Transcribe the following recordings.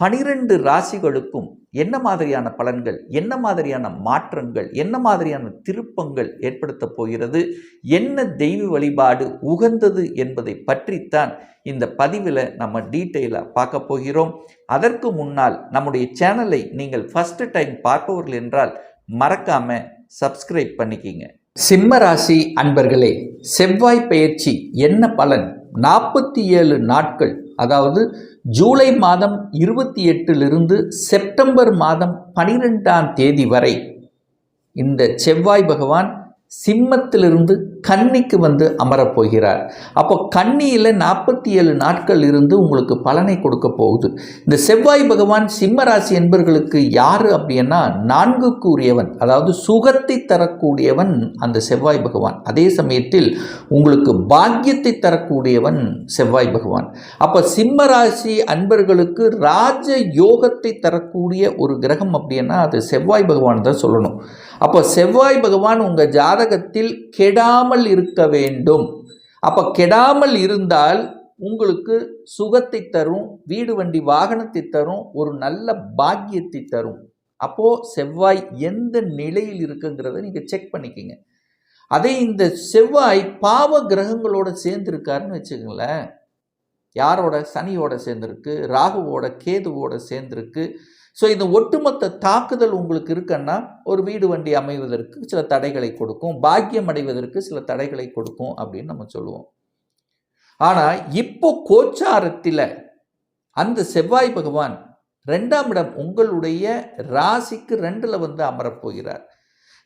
பனிரெண்டு ராசிகளுக்கும் என்ன மாதிரியான பலன்கள் என்ன மாதிரியான மாற்றங்கள் என்ன மாதிரியான திருப்பங்கள் ஏற்படுத்த போகிறது என்ன தெய்வ வழிபாடு உகந்தது என்பதை பற்றித்தான் இந்த பதிவில் நம்ம டீட்டெயிலாக பார்க்க போகிறோம். அதற்கு முன்னால் நம்முடைய சேனலை நீங்கள் ஃபஸ்ட்டு டைம் பார்ப்பவர்கள் என்றால் மறக்காமல் சப்ஸ்கிரைப் பண்ணிக்கிங்க. சிம்ம ராசி அன்பர்களே செவ்வாய் பயிற்சி என்ன பலன்? நாற்பத்தி ஏழு நாட்கள் அதாவது ஜூலை மாதம் இருபத்தி எட்டிலிருந்து செப்டம்பர் மாதம் பனிரெண்டாம் தேதி வரை இந்த செவ்வாய் பகவான் சிம்மத்திலிருந்து கன்னிக்கு வந்து அமரப்போகிறார் அப்போ கன்னியில் நாற்பத்தி ஏழு நாட்கள் இருந்து உங்களுக்கு பலனை கொடுக்க போகுது. இந்த செவ்வாய் பகவான் சிம்ம ராசி என்பர்களுக்கு யார் அப்படின்னா நான்குக்கு உரியவன் அதாவது சுகத்தை தரக்கூடியவன் அந்த செவ்வாய் பகவான். அதே சமயத்தில் உங்களுக்கு பாக்கியத்தை தரக்கூடியவன் செவ்வாய் பகவான். அப்போ சிம்ம ராசி அன்பர்களுக்கு ராஜ யோகத்தை தரக்கூடிய ஒரு கிரகம் அப்படின்னா அது செவ்வாய் பகவான் தான் சொல்லணும். அப்போ செவ்வாய் பகவான் உங்கள் ஜாதகத்தில் கெடாமல் இருக்க வேண்டும். அப்போ கெடாமல் இருந்தால் உங்களுக்கு சுகத்தை தரும் வீடு வண்டி வாகனத்தை தரும் ஒரு நல்ல பாக்கியத்தை தரும். அப்போது செவ்வாய் எந்த நிலையில் இருக்குங்கிறத நீங்கள் செக் பண்ணிக்கிங்க. அதே இந்த செவ்வாய் பாவ கிரகங்களோட சேர்ந்துருக்காருன்னு வச்சுக்கோங்களேன். யாரோட? சனியோட சேர்ந்துருக்கு ராகுவோட கேதுவோட சேர்ந்துருக்கு. ஸோ இந்த ஒட்டுமொத்த தாக்குதல் உங்களுக்கு இருக்குன்னா ஒரு வீடு வண்டி அமைவதற்கு சில தடைகளை கொடுக்கும். பாக்கியம் அடைவதற்கு சில தடைகளை கொடுக்கும் அப்படின்னு நம்ம சொல்லுவோம். ஆனால் இப்போ கோச்சாரத்தில் அந்த செவ்வாய் பகவான் ரெண்டாம் இடம் உங்களுடைய ராசிக்கு ரெண்டில் வந்து அமரப்போகிறார்.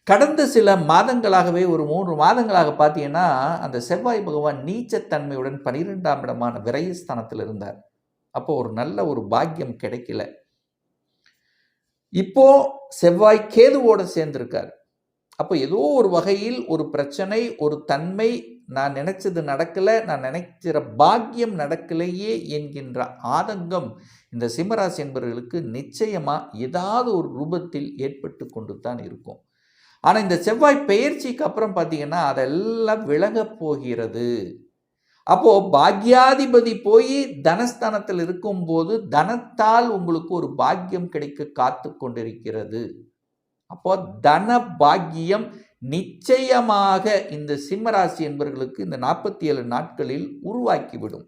கடந்த சில மாதங்களாகவே ஒரு மூன்று மாதங்களாக பார்த்தீங்கன்னா அந்த செவ்வாய் பகவான் நீச்சத்தன்மையுடன் பனிரெண்டாம் இடமான விரயஸ்தானத்தில் இருந்தார் அப்போ ஒரு நல்ல ஒரு பாக்கியம் கிடைக்கல. இப்போ செவ்வாய் கேதுவோடு சேர்ந்திருக்கார். அப்போ ஏதோ ஒரு வகையில் ஒரு பிரச்சனை ஒரு தன்மை நான் நினைச்சது நடக்கலை நான் நினைக்கிற பாக்கியம் நடக்கலையே என்கின்ற ஆதங்கம் இந்த சிம்மராசி என்பவர்களுக்கு நிச்சயமாக ஏதாவது ஒரு ரூபத்தில் ஏற்பட்டு கொண்டு தான் இருக்கும். ஆனால் இந்த செவ்வாய் பெயர்ச்சிக்கு அப்புறம் பார்த்தீங்கன்னா அதெல்லாம் விலகப் போகிறது. அப்போது பாக்யாதிபதி போய் தனஸ்தானத்தில் இருக்கும்போது தனத்தால் உங்களுக்கு ஒரு பாக்கியம் கிடைக்க காத்து கொண்டிருக்கிறது. அப்போ தன பாக்கியம் நிச்சயமாக இந்த சிம்மராசி என்பவர்களுக்கு இந்த நாற்பத்தி ஏழு நாட்களில் உருவாக்கிவிடும்.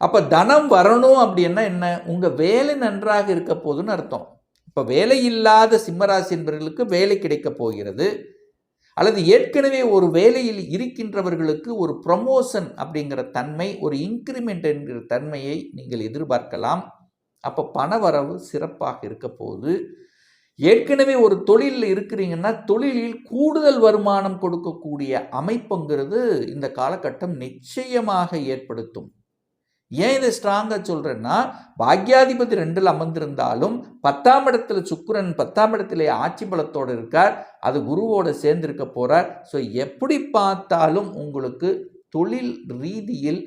அப்போ தனம் வரணும் அப்படின்னா என்ன? உங்கள் வேலை நன்றாக இருக்க போதுன்னு அர்த்தம். இப்போ வேலை இல்லாத சிம்மராசி என்பவர்களுக்கு வேலை கிடைக்க போகிறது. அல்லது ஏற்கனவே ஒரு வேலையில் இருக்கின்றவர்களுக்கு ஒரு ப்ரமோஷன் அப்படிங்கிற தன்மை ஒரு இன்க்ரிமெண்ட் என்கிற தன்மையை நீங்கள் எதிர்பார்க்கலாம். அப்போ பண வரவு சிறப்பாக இருக்க போகுது. ஏற்கனவே ஒரு தொழிலில் இருக்கிறீங்கன்னா தொழிலில் கூடுதல் வருமானம் கொடுக்கக்கூடிய அமைப்புங்கிறது இந்த காலகட்டம் நிச்சயமாக ஏற்படுத்தும். ஏன் இதை ஸ்ட்ராங்காக சொல்கிறேன்னா பாக்யாதிபதி ரெண்டில் அமர்ந்திருந்தாலும் பத்தாம் இடத்துல சுக்கரன் பத்தாம் இடத்துல ஆட்சி பலத்தோடு இருக்கார் அது குருவோடு சேர்ந்திருக்க போகிறார் ஸோ எப்படி பார்த்தாலும் உங்களுக்கு தொழில் ரீதியில்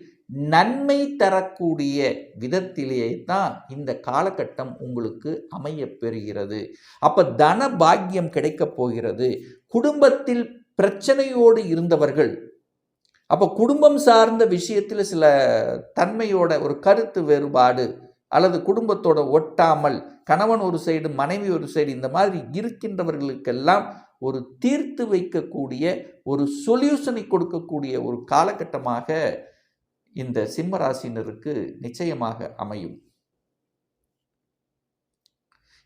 நன்மை தரக்கூடிய விதத்திலேயே தான் இந்த காலகட்டம் உங்களுக்கு அமைய பெறுகிறது. அப்போ தன பாக்கியம் கிடைக்கப் போகிறது. குடும்பத்தில் பிரச்சனையோடு இருந்தவர்கள் அப்போ குடும்பம் சார்ந்த விஷயத்தில் சில தன்மையோட ஒரு கருத்து வேறுபாடு அல்லது குடும்பத்தோட ஒட்டாமல் கணவன் ஒரு சைடு மனைவி ஒரு சைடு இந்த மாதிரி இருக்கின்றவர்களுக்கெல்லாம் ஒரு தீர்த்து வைக்கக்கூடிய ஒரு சொல்யூஷனை கொடுக்கக்கூடிய ஒரு காலகட்டமாக இந்த சிம்மராசினருக்கு நிச்சயமாக அமையும்.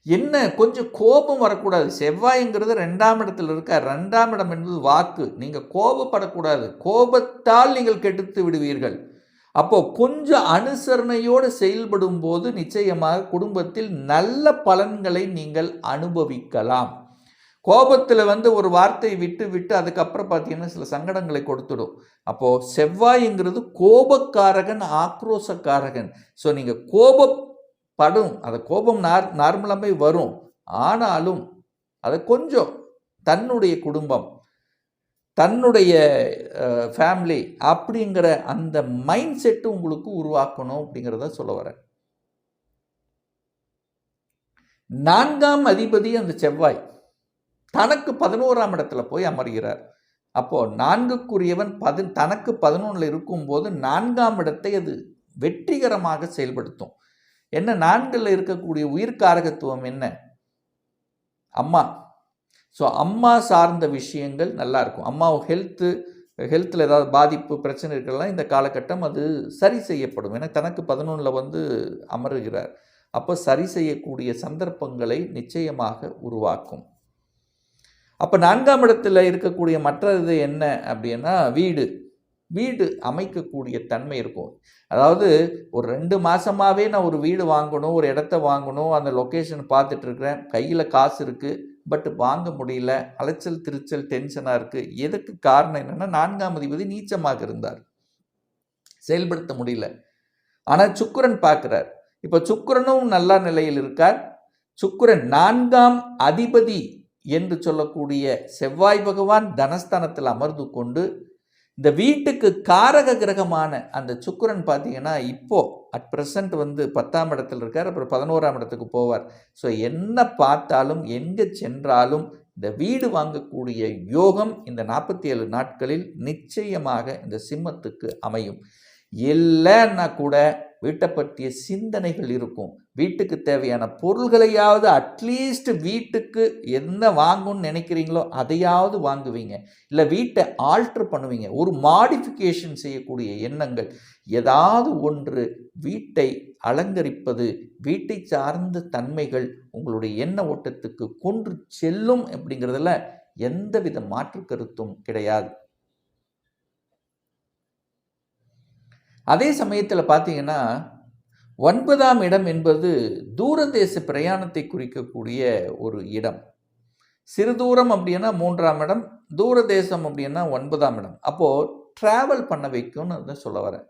என்ன? கொஞ்சம் கோபம் வரக்கூடாது. செவ்வாய்ங்கிறது ரெண்டாம் இடத்துல இருக்க ரெண்டாம் இடம் என்பது வாக்கு. நீங்கள் கோபப்படக்கூடாது. கோபத்தால் நீங்கள் கெடுத்து விடுவீர்கள். அப்போது கொஞ்சம் அனுசரணையோடு செயல்படும் போது நிச்சயமாக குடும்பத்தில் நல்ல பலன்களை நீங்கள் அனுபவிக்கலாம். கோபத்தில் வந்து ஒரு வார்த்தையை விட்டு விட்டு அதுக்கப்புறம் பார்த்தீங்கன்னா சில சங்கடங்களை கொடுத்துடும். அப்போது செவ்வாய்ங்கிறது கோபக்காரகன் ஆக்ரோசக்காரகன். ஸோ நீங்கள் கோப படும். அந்த கோபம் நார் நார்மலாகவே வரும். ஆனாலும் அதை கொஞ்சம் தன்னுடைய குடும்பம் தன்னுடைய ஃபேமிலி அப்படிங்கிற அந்த மைண்ட் செட்டு உங்களுக்கு உருவாக்கணும் அப்படிங்கிறத சொல்ல வரேன். நான்காம் அதிபதி அந்த செவ்வாய். தனக்கு பதினோராம் இடத்துல போய் அமர்கிறார். அப்போது நான்குக்குரியவன் பதி தனக்கு பதினொன்றில் இருக்கும்போது நான்காம் இடத்தை அது வெற்றிகரமாக செயல்படுத்தும். என்ன நான்கில் இருக்கக்கூடிய உயிர்காரகத்துவம் என்ன? அம்மா. ஸோ அம்மா சார்ந்த விஷயங்கள் நல்லாயிருக்கும் அம்மா ஹெல்த்து ஹெல்த்தில் ஏதாவது பாதிப்பு பிரச்சனை இருக்கலாம் இந்த காலகட்டம் அது சரி செய்யப்படும். ஏன்னா தனக்கு பதினொன்றில் வந்து அமருகிறார். அப்போ சரி செய்யக்கூடிய சந்தர்ப்பங்களை நிச்சயமாக உருவாக்கும். அப்போ நான்காம் இடத்தில் இருக்கக்கூடிய மற்றது என்ன அப்படின்னா வீடு. வீடு அமைக்கக்கூடிய தன்மை இருக்கும். அதாவது ஒரு ரெண்டு மாதமாகவே நான் ஒரு வீடு வாங்கணும் ஒரு இடத்த வாங்கணும் அந்த லொக்கேஷன் பார்த்துட்டு இருக்கிறேன். கையில் காசு இருக்குது பட் வாங்க முடியல. அலைச்சல் திருச்சல் டென்ஷனாக இருக்குது எதுக்கு காரணம் என்னென்னா நான்காம் அதிபதி நீச்சமாக இருந்தார். செயல்படுத்த முடியல. ஆனால் சுக்குரன் பார்க்குறார். இப்போ சுக்குரனும் நல்ல நிலையில் இருக்கார். சுக்குரன் நான்காம் அதிபதி என்று சொல்லக்கூடிய செவ்வாய் பகவான் தனஸ்தானத்தில் அமர்ந்து கொண்டு இந்த வீட்டுக்கு காரக கிரகமான அந்த சுக்கரன் பார்த்தீங்கன்னா இப்போது அட் ப்ரெசண்ட் வந்து பத்தாம் இடத்துல இருக்கார் அப்புறம் பதினோராம் இடத்துக்கு போவார். ஸோ என்ன பார்த்தாலும் எங்கே சென்றாலும் இந்த வீடு வாங்கக்கூடிய யோகம் இந்த நாற்பத்தி ஏழு நாட்களில் நிச்சயமாக இந்த சிம்மத்துக்கு அமையும். இல்லைன்னா கூட வீட்டை பற்றிய சிந்தனைகள் இருக்கும். வீட்டுக்கு தேவையான பொருள்களையாவது அட்லீஸ்ட் வீட்டுக்கு என்ன வாங்கணும்னு நினைக்கிறீங்களோ அதையாவது வாங்குவீங்க. இல்லை வீட்டை ஆல்ட்ரு பண்ணுவீங்க. ஒரு மாடிஃபிகேஷன் செய்யக்கூடிய எண்ணங்கள். ஏதாவது ஒன்று வீட்டை அலங்கரிப்பது வீட்டை சார்ந்த தன்மைகள் உங்களுடைய எண்ண ஓட்டத்துக்கு கொன்று செல்லும் அப்படிங்கிறதுல எந்தவித மாற்று கருத்தும் கிடையாது. அதே சமயத்தில் பார்த்தீங்கன்னா ஒன்பதாம் இடம் என்பது தூரதேச பிரயாணத்தை குறிக்கக்கூடிய ஒரு இடம். சிறு தூரம் அப்படின்னா மூன்றாம் இடம் தூரதேசம் அப்படின்னா ஒன்பதாம் இடம். அப்போது ட்ராவல் பண்ண வைக்கும்னு சொல்ல வரேன்.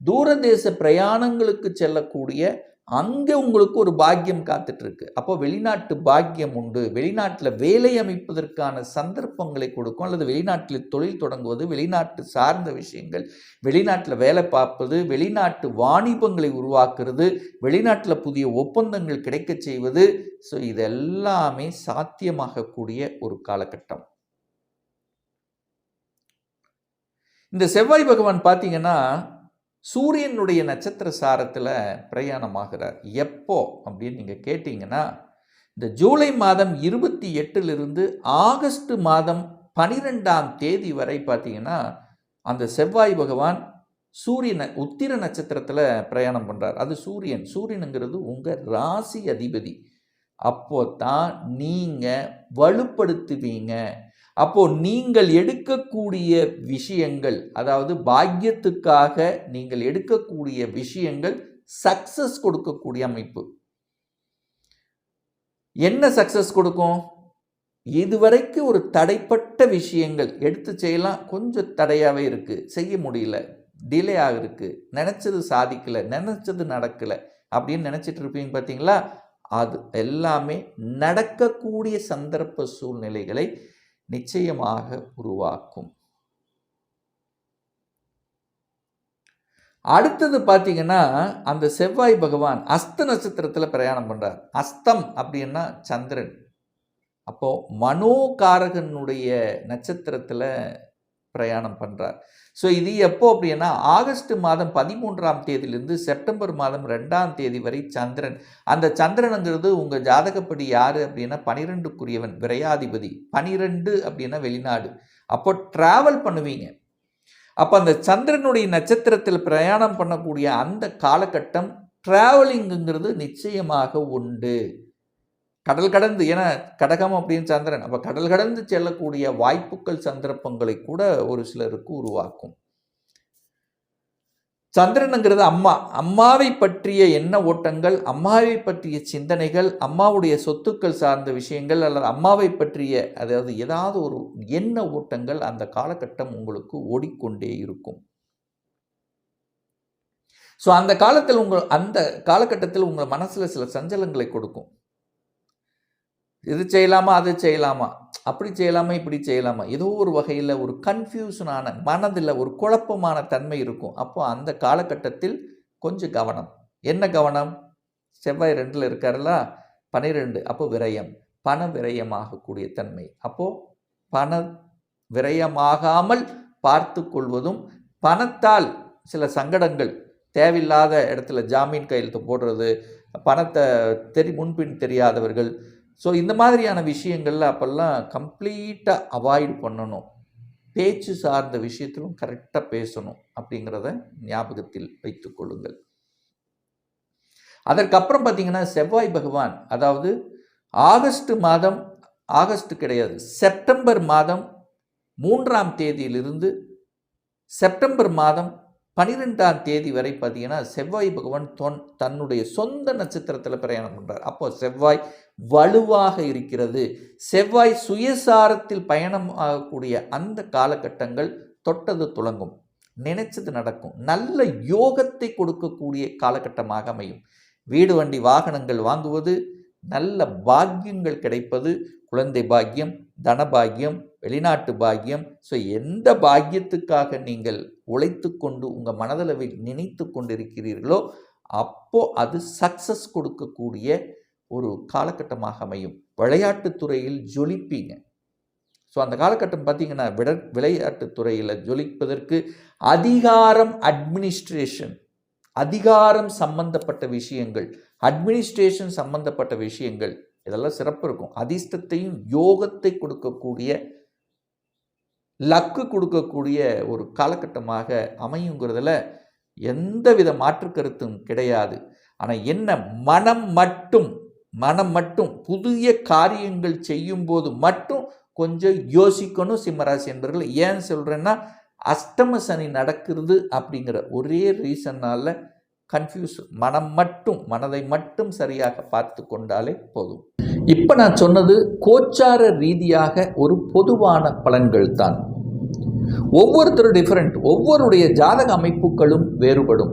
தூரதேச பிரயாணங்களுக்கு செல்லக்கூடிய அங்கே உங்களுக்கு ஒரு பாக்கியம் காத்துட்ருக்கு. அப்போ வெளிநாட்டு பாக்கியம் உண்டு. வெளிநாட்டில் வேலை அமைப்பதற்கான சந்தர்ப்பங்களை கொடுக்கும். அல்லது வெளிநாட்டில் தொழில் தொடங்குவது வெளிநாட்டு சார்ந்த விஷயங்கள் வெளிநாட்டில் வேலை பார்ப்பது வெளிநாட்டு வாணிபங்களை உருவாக்குறது வெளிநாட்டில் புதிய ஒப்பந்தங்கள் கிடைக்க செய்வது. ஸோ இதெல்லாமே சாத்தியமாகக்கூடிய ஒரு காலகட்டம். இந்த செவ்வாய் பகவான் பார்த்தீங்கன்னா சூரியனுடைய நட்சத்திர சாரத்தில் பிரயாணமாகிறார். எப்போ அப்படின்னு நீங்கள் கேட்டிங்கன்னா இந்த ஜூலை மாதம் இருபத்தி எட்டிலிருந்து ஆகஸ்ட் மாதம் பனிரெண்டாம் தேதி வரை பார்த்தீங்கன்னா அந்த செவ்வாய் பகவான் சூரியனை உத்திர நட்சத்திரத்தில் பிரயாணம் பண்ணுறார் அது சூரியன். சூரியனுங்கிறது உங்கள் ராசி அதிபதி. அப்போ தான் நீங்கள் வலுப்படுத்துவீங்க. அப்போது நீங்கள் எடுக்கக்கூடிய விஷயங்கள் அதாவது பாக்கியத்துக்காக நீங்கள் எடுக்கக்கூடிய விஷயங்கள் சக்சஸ் கொடுக்கக்கூடிய அமைப்பு. என்ன சக்சஸ் கொடுக்கும்? இதுவரைக்கும் ஒரு தடைப்பட்ட விஷயங்கள் எடுத்து செய்யலாம் கொஞ்சம் தடையாகவே இருக்குது செய்ய முடியல டிலே ஆகிருக்கு நினச்சது சாதிக்கலை நினச்சது நடக்கலை அப்படின்னு நினச்சிட்டு இருப்பீங்க பார்த்தீங்களா அது எல்லாமே நடக்கக்கூடிய சந்தர்ப்ப சூழ்நிலைகளை நிச்சயமாக உருவாக்கும். அடுத்தது பார்த்தீங்கன்னா அந்த செவ்வாய் பகவான் அஸ்த நட்சத்திரத்தில் பிரயாணம் பண்ணுறார் அஸ்தம் அப்படின்னா சந்திரன். அப்போது மனோகாரகனுடைய நட்சத்திரத்தில் பிரயாணம் பண்ணுறார் ஸோ இது எப்போ அப்படின்னா ஆகஸ்ட் மாதம் பதிமூன்றாம் தேதியிலிருந்து செப்டம்பர் மாதம் ரெண்டாம் தேதி வரை சந்திரன். அந்த சந்திரனுங்கிறது உங்கள் ஜாதகப்படி யார் அப்படின்னா பனிரெண்டுக்குரியவன் விரையாதிபதி. பனிரெண்டு அப்படின்னா வெளிநாடு. அப்போ ட்ராவல் பண்ணுவீங்க. அப்போ அந்த சந்திரனுடைய நட்சத்திரத்தில் பிரயாணம் பண்ணக்கூடிய அந்த காலகட்டம் ட்ராவலிங்குங்கிறது நிச்சயமாக உண்டு. கடல் கடந்து ஏன்னா கடகம் அப்படின்னு சந்திரன். அப்போ கடல் கடந்து செல்லக்கூடிய வாய்ப்புகள் சந்தர்ப்பங்களை கூட ஒரு சிலருக்கு உருவாக்கும். சந்திரனுங்கிறது அம்மா. அம்மாவை பற்றிய எண்ண ஓட்டங்கள் அம்மாவை பற்றிய சிந்தனைகள் அம்மாவுடைய சொத்துக்கள் சார்ந்த விஷயங்கள் அல்லது அம்மாவை பற்றிய அதாவது ஏதாவது ஒரு எண்ண ஓட்டங்கள் அந்த காலகட்டம் உங்களுக்கு ஓடிக்கொண்டே இருக்கும். ஸோ அந்த காலத்தில் உங்கள் அந்த காலகட்டத்தில் உங்கள் மனசில் சில சஞ்சலங்களை கொடுக்கும். இது செய்யலாமா அது செய்யலாமா? அப்படி செய்யலாமா இப்படி செய்யலாமா? ஏதோ ஒரு வகையில் ஒரு கன்ஃபியூஷனான மனதில் ஒரு குழப்பமான தன்மை இருக்கும். அப்போ அந்த காலகட்டத்தில் கொஞ்சம் கவனம். என்ன கவனம்? செவ்வாய் ரெண்டில் இருக்காருல்ல? பனிரெண்டு. அப்போ விரயம். பண விரயமாகக்கூடிய தன்மை. அப்போது பண விரயமாகாமல் பார்த்து கொள்வதும் பணத்தால் சில சங்கடங்கள் தேவையில்லாத இடத்துல ஜாமீன் கையெழுத்து போடுறது பணத்தை தெரி முன்பின் தெரியாதவர்கள் ஸோ இந்த மாதிரியான விஷயங்கள்ல அப்போல்லாம் கம்ப்ளீட்டாக அவாய்ட் பண்ணணும். பேச்சு சார்ந்த விஷயத்திலும் கரெக்டாக பேசணும் அப்படிங்கிறத ஞாபகத்தில் வைத்து கொள்ளுங்கள். அதற்கப்புறம் பார்த்தீங்கன்னா செவ்வாய் பகவான் அதாவது ஆகஸ்ட் மாதம் ஆகஸ்ட் கிடையாது செப்டம்பர் மாதம் மூன்றாம் தேதியிலிருந்து செப்டம்பர் மாதம் பனிரெண்டாம் தேதி வரை பார்த்தீங்கன்னா செவ்வாய் பகவான் தொன் தன்னுடைய சொந்த நட்சத்திரத்தில் பிரயாணம் பண்ணுறார் அப்போ செவ்வாய் வலுவாக இருக்கிறது. செவ்வாய் சுயசாரத்தில் பயணம் ஆகக்கூடிய அந்த காலகட்டங்கள் தொட்டது துளங்கும் நினைச்சது நடக்கும். நல்ல யோகத்தை கொடுக்கக்கூடிய காலகட்டமாக அமையும். வீடு வண்டி வாகனங்கள் வாங்குவது நல்ல பாக்கியங்கள் கிடைப்பது குழந்தை பாக்கியம் தனபாகியம் வெளிநாட்டு பாக்கியம். ஸோ எந்த பாக்கியத்துக்காக நீங்கள் உழைத்து கொண்டு உங்கள் மனதளவில் நினைத்து கொண்டிருக்கிறீர்களோ அப்போ அது சக்சஸ் கொடுக்கக்கூடிய ஒரு காலகட்டமாக அமையும். விளையாட்டுத்துறையில் ஜொலிப்பீங்க. ஸோ அந்த காலகட்டம் பார்த்தீங்கன்னா விட விளையாட்டுத்துறையில் ஜொலிப்பதற்கு அதிகாரம் அட்மினிஸ்ட்ரேஷன் அதிகாரம் சம்பந்தப்பட்ட விஷயங்கள். அட்மினிஸ்ட்ரேஷன் சம்பந்தப்பட்ட விஷயங்கள். இதெல்லாம் சிறப்பு இருக்கும். அதிர்ஷ்டத்தையும் யோகத்தை கொடுக்கக்கூடிய லக்கு கொடுக்கக்கூடிய ஒரு காலகட்டமாக அமையுங்கிறதுல எந்தவித மாற்று கருத்தும் கிடையாது. ஆனால் என்ன மனம் மட்டும் மனம் மட்டும் புதிய காரியங்கள் செய்யும்போது மட்டும் கொஞ்சம் யோசிக்கணும் சிம்மராசி என்பர்கள். ஏன் சொல்கிறேன்னா அஷ்டம சனி நடக்கிறது அப்படிங்கிற ஒரே ரீசன்னால் கன்ஃபியூஸ் மனம் மட்டும் மனதை மட்டும் சரியாக பார்த்து கொண்டாலே போதும். இப்போ நான் சொன்னது கோச்சார ரீதியாக ஒரு பொதுவான பலன்கள் தான் ஒவ்வொருத்தரும் டிஃப்ரெண்ட் ஒவ்வொருடைய ஜாதக அமைப்புகளும் வேறுபடும்.